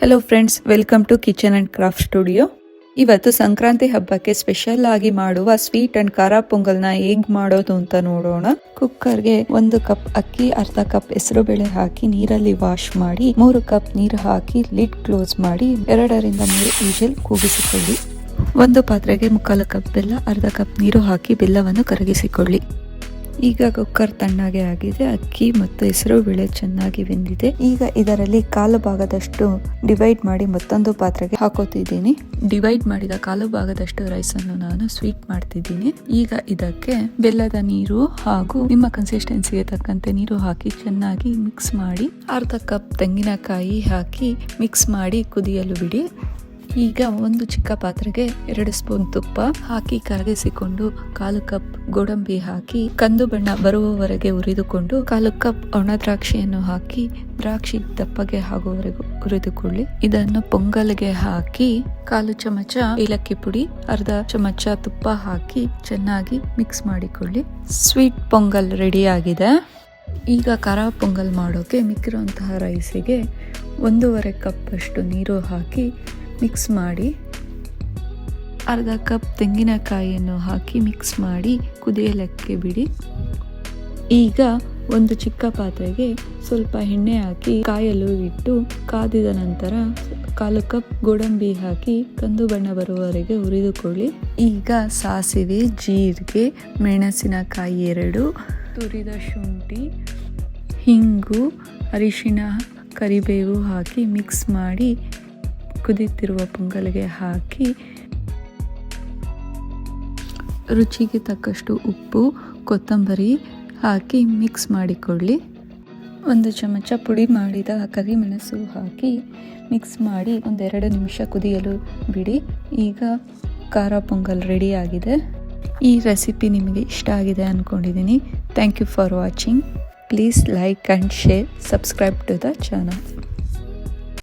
Hello friends welcome to kitchen and craft studio ಇವತ್ತು ಸಂಕ್ರಾಂತಿ ಹಬ್ಬಕ್ಕೆ special ಆಗಿ ಮಾಡುವ ಸ್ವೀಟ್ ಅಂಡ್ ಖಾರ ಪೊಂಗಲ್ನ ಹೇಗ್ ಮಾಡೋದು ಅಂತ ನೋಡೋಣ. ಕುಕ್ಕರ್ಗೆ ಒಂದು ಕಪ್ ಅಕ್ಕಿ, ಅರ್ಧ ಕಪ್ ಹೆಸರು ಬೇಳೆ ಹಾಕಿ ನೀರಲ್ಲಿ ವಾಶ್ ಮಾಡಿ, ಮೂರು ಕಪ್ ನೀರು ಹಾಕಿ ಲಿಡ್ ಕ್ಲೋಸ್ ಮಾಡಿ, ಎರಡರಿಂದ ಮೂರು ಈಜಲ್ ಕೂಗಿಸಿಕೊಳ್ಳಿ. ಒಂದು ಪಾತ್ರೆಗೆ ಮುಕ್ಕಾಲು ಕಪ್ ಬೆಲ್ಲ, ಅರ್ಧ ಕಪ್ ನೀರು ಹಾಕಿ ಬೆಲ್ಲವನ್ನು ಕರಗಿಸಿಕೊಳ್ಳಿ. ಈಗ ಕುಕ್ಕರ್ ತಣ್ಣಗೆ ಆಗಿದೆ, ಅಕ್ಕಿ ಮತ್ತು ಹೆಸರು ಬೇಳೆ ಚೆನ್ನಾಗಿ ಬೆಂದಿದೆ. ಈಗ ಇದರಲ್ಲಿ ಕಾಲು ಭಾಗದಷ್ಟು ಡಿವೈಡ್ ಮಾಡಿ ಮತ್ತೊಂದು ಪಾತ್ರೆಗೆ ಹಾಕೋತಿದ್ದೀನಿ. ಡಿವೈಡ್ ಮಾಡಿದ ಕಾಲು ಭಾಗದಷ್ಟು ರೈಸ್ ಅನ್ನು ನಾನು ಸ್ವೀಟ್ ಮಾಡ್ತಿದ್ದೀನಿ. ಈಗ ಇದಕ್ಕೆ ಬೆಲ್ಲದ ನೀರು ಹಾಗೂ ನಿಮ್ಮ ಕನ್ಸಿಸ್ಟೆನ್ಸಿಗೆ ತಕ್ಕಂತೆ ನೀರು ಹಾಕಿ ಚೆನ್ನಾಗಿ ಮಿಕ್ಸ್ ಮಾಡಿ, ಅರ್ಧ ಕಪ್ ತೆಂಗಿನಕಾಯಿ ಹಾಕಿ ಮಿಕ್ಸ್ ಮಾಡಿ ಕುದಿಯಲು ಬಿಡಿ. ಈಗ ಒಂದು ಚಿಕ್ಕ ಪಾತ್ರೆಗೆ ಎರಡು ಸ್ಪೂನ್ ತುಪ್ಪ ಹಾಕಿ ಕರಗಿಸಿಕೊಂಡು ಕಾಲು ಕಪ್ ಗೋಡಂಬಿ ಹಾಕಿ, ಕಂದು ಬಣ್ಣ ಬರುವವರೆಗೆ ಹುರಿದುಕೊಂಡು ಕಾಲು ಕಪ್ ಒಣ ದ್ರಾಕ್ಷಿಯನ್ನು ಹಾಕಿ, ದ್ರಾಕ್ಷಿ ದಪ್ಪಗೆ ಆಗುವವರೆಗೂ ಹುರಿದುಕೊಳ್ಳಿ. ಇದನ್ನು ಪೊಂಗಲ್ಗೆ ಹಾಕಿ ಕಾಲು ಚಮಚ ಏಲಕ್ಕಿ ಪುಡಿ, ಅರ್ಧ ಚಮಚ ತುಪ್ಪ ಹಾಕಿ ಚೆನ್ನಾಗಿ ಮಿಕ್ಸ್ ಮಾಡಿಕೊಳ್ಳಿ. ಸ್ವೀಟ್ ಪೊಂಗಲ್ ರೆಡಿ ಆಗಿದೆ ಈಗ ಖಾರ ಪೊಂಗಲ್ ಮಾಡೋಕೆ ಮಿಕ್ಕಿರುವಂತಹ ರೈಸಿಗೆ ಒಂದೂವರೆ ಕಪ್ ಅಷ್ಟು ನೀರು ಹಾಕಿ ಮಿಕ್ಸ್ ಮಾಡಿ ಅರ್ಧ ಕಪ್ ತೆಂಗಿನಕಾಯಿಯನ್ನು ಹಾಕಿ ಮಿಕ್ಸ್ ಮಾಡಿ ಕುದಿಯಲಕ್ಕೆ ಬಿಡಿ. ಈಗ ಒಂದು ಚಿಕ್ಕ ಪಾತ್ರೆಗೆ ಸ್ವಲ್ಪ ಎಣ್ಣೆ ಹಾಕಿ ಕಾಯಲು ಇಟ್ಟು ಕಾದಿದ ನಂತರ ಕಾಲು ಕಪ್ ಗೋಡಂಬಿ ಹಾಕಿ ಕಂದು ಬಣ್ಣ ಬರುವವರೆಗೆ ಹುರಿದುಕೊಳ್ಳಿ. ಈಗ ಸಾಸಿವೆ, ಜೀರಿಗೆ, ಮೆಣಸಿನಕಾಯಿ ಎರಡು, ತುರಿದ ಶುಂಠಿ, ಹಿಂಗು ಅರಿಶಿನ ಕರಿಬೇವು ಹಾಕಿ ಮಿಕ್ಸ್ ಮಾಡಿ ಕುದೀತಿರುವ ಪೊಂಗಲ್ಗೆ ಹಾಕಿ ರುಚಿಗೆ ತಕ್ಕಷ್ಟು ಉಪ್ಪು, ಕೊತ್ತಂಬರಿ ಹಾಕಿ ಮಿಕ್ಸ್ ಮಾಡಿಕೊಳ್ಳಿ. ಒಂದು ಚಮಚ ಪುಡಿ ಮಾಡಿದ ಕರಿಮೆಣಸು ಹಾಕಿ ಮಿಕ್ಸ್ ಮಾಡಿ ಒಂದೆರಡು ನಿಮಿಷ ಕುದಿಯಲು ಬಿಡಿ. ಈಗ ಖಾರ ಪೊಂಗಲ್ ರೆಡಿ ಆಗಿದೆ. ಈ ರೆಸಿಪಿ ನಿಮಗೆ ಇಷ್ಟ ಆಗಿದೆ ಅಂದ್ಕೊಂಡಿದ್ದೀನಿ thank you for watching please like and share subscribe to the channel